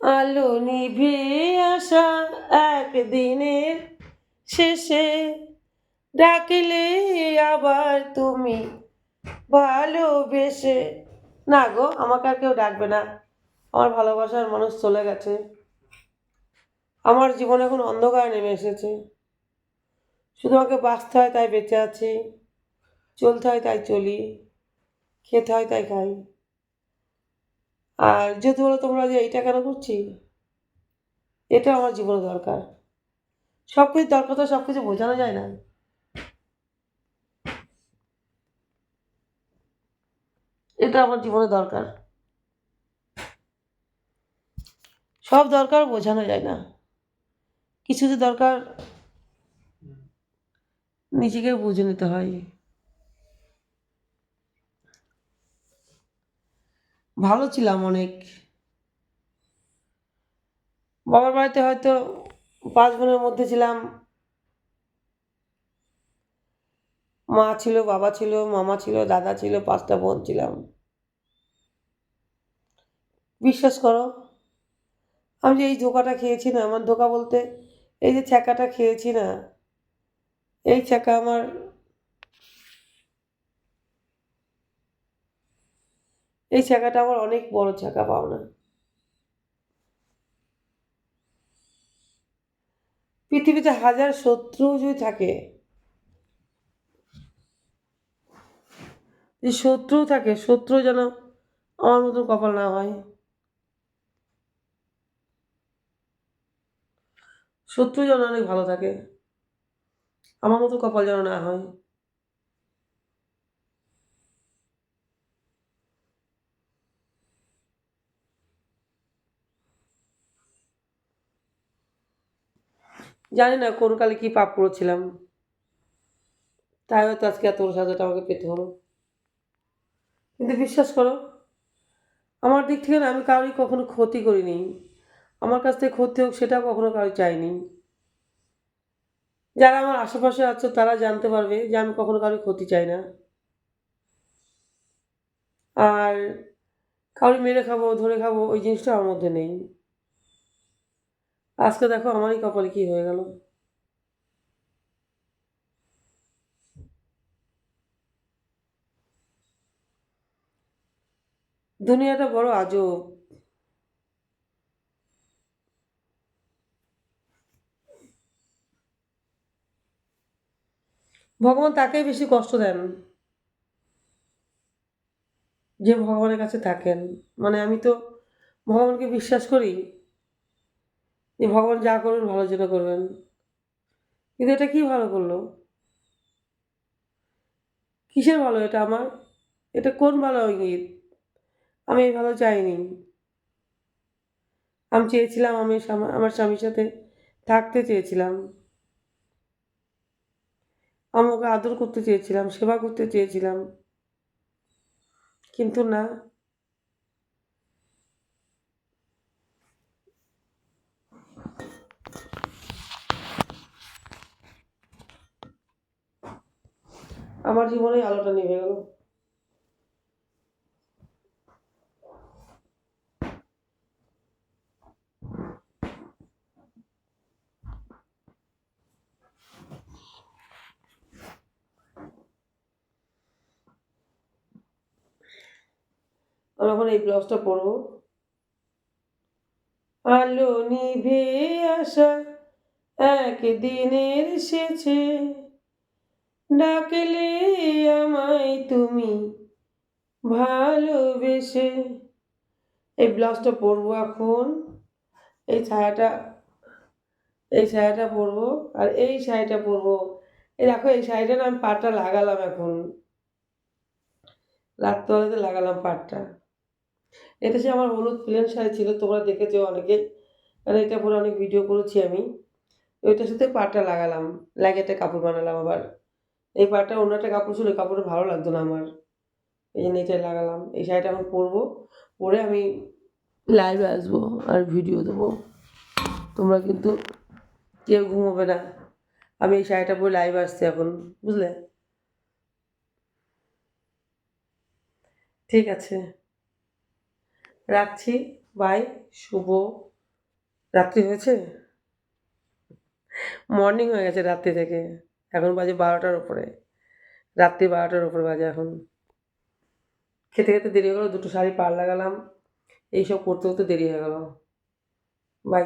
আলো নিভে আসা একদিনের শেষে। ডাকলে আবার তুমি ভালোবেসে। না গো, আমাকে আর কেউ ডাকবে না। আমার ভালোবাসার মানুষ চলে গেছে। আমার জীবনে এখন অন্ধকার নেমে এসেছে। শুধু আমাকে বাঁচতে হয় তাই বেঁচে আছি। চলতে হয় তাই চলি। খেতে হয় তাই খাই। আর যদি বলো তোমরা যে এইটা কেন করছি? এটা আমার জীবনে দরকার। সব কিছু দরকার তো সব কিছু বোঝানো যায় না। এটা আমার জীবনে দরকার। সব দরকার বোঝানো যায় না। কিছু দরকার নিজেকে বুঝে নিতে হয়। ভালো ছিলাম অনেক। বাবার বাড়িতে হয়তো পাঁচ বোনের মধ্যে ছিলাম। মা ছিল, বাবা ছিল, মামা ছিল, দাদা ছিল, পাঁচটা বোন ছিলাম। বিশ্বাস করো, আমি যে এই ধোকাটা খেয়েছি না, আমার ধোকা বলতে এই যে ছ্যাঁকাটা খেয়েছি না, এই ছ্যাঁকা আমার এই ছ্যাঁকাটা আমার অনেক বড় ছ্যাঁকা পাওনা পৃথিবীতে হাজার শত্রু যদি থাকে যে শত্রু থাকে, শত্রু যেন আমার মতন কপাল না হয়। শত্রু যেন অনেক ভালো থাকে, আমার মতো কপাল যেন না হয়। জানি না কোন কালে কি পাপ করেছিলাম। তাই হয়তো আজকে এত বড় সাজাটা আমাকে পেতে হলো। কিন্তু বিশ্বাস করো, আমার দিক থেকে না আমি কারোরই কখনো ক্ষতি করিনি। আমার কাছ থেকে ক্ষতি হোক সেটা কখনো কারও চাইনি যারা আমার আশেপাশে আছে তারা জানতে পারবে যে আমি কখনো কারোর ক্ষতি চাই না। আর কাউরি মেরে খাব, ধরে খাব, ওই জিনিসটা আমার মধ্যে নেই। আজকে দেখো আমারই কপালে কি হয়ে গেল। দুনিয়াটা বড় আজব। ভগবান তাকেই বেশি কষ্ট দেন, যে ভগবানের কাছে থাকেন। মানে আমি তো ভগবানকে বিশ্বাস করি যে ভগবান যা করবেন ভালোর জন্য করবেন। কিন্তু এটা কি ভালো করল? কিসের ভালো এটা আমার? এটা কোন ভালো ইঙ্গিত? আমি এই ভালো চাইনি। আমি চেয়েছিলাম আমি আমার স্বামীর সাথে থাকতে চেয়েছিলাম। আমি ওকে আদর করতে চেয়েছিলাম, সেবা করতে চেয়েছিলাম। কিন্তু না। আমার জীবনে আলোটা নিভে গেল। আমি এখন এই ব্লাউজটা পরবো। আলো নিভে আসা একদিনের এসেছে। ডাকলে আমায় তুমি ভালোবেসে। এই ব্লাউজটা পরবো এখন। এই ছায়াটা এই ছায়াটা পরবো আর এই শাড়িটা পরবো। এই দেখো, এই শাড়িটা না আমি পাটটা লাগালাম এখন। রাত্রবেলাতে লাগালাম পাটটা। এটা সে আমার হলুদ প্লেন শাড়ি ছিল, তোমরা দেখেছ অনেকে। আর এটা পরে অনেক ভিডিও করেছি আমি। ওইটার সাথে পাটটা লাগালাম। লাগিয়ে একটা কাপড় বানালাম আবার। এই পাটটা অন্য একটা কাপড় ছিল কাপড়টা ভালো লাগতো না আমার। এই জন্য এটাই লাগালাম। এই শাড়িটা আমি পরবো, পরে আমি লাইভে আসব আর ভিডিও দেবো। তোমরা কিন্তু কেউ ঘুমোবে না। আমি এই শাড়িটা পরে লাইভে আসছি এখন, বুঝলে? ঠিক আছে। রাখছি বাই শুভ রাত্রি হয়েছে? মর্নিং হয়ে গেছে রাত্রি থেকে। এখন বাজে বারোটার উপরে। রাত্রি বারোটার উপরে বাজে এখন। খেতে খেতে দেরি হয়ে গেলো, দুটো শাড়ি পাড় লাগালাম। এইসব করতে করতে দেরি হয়ে গেলো। বাই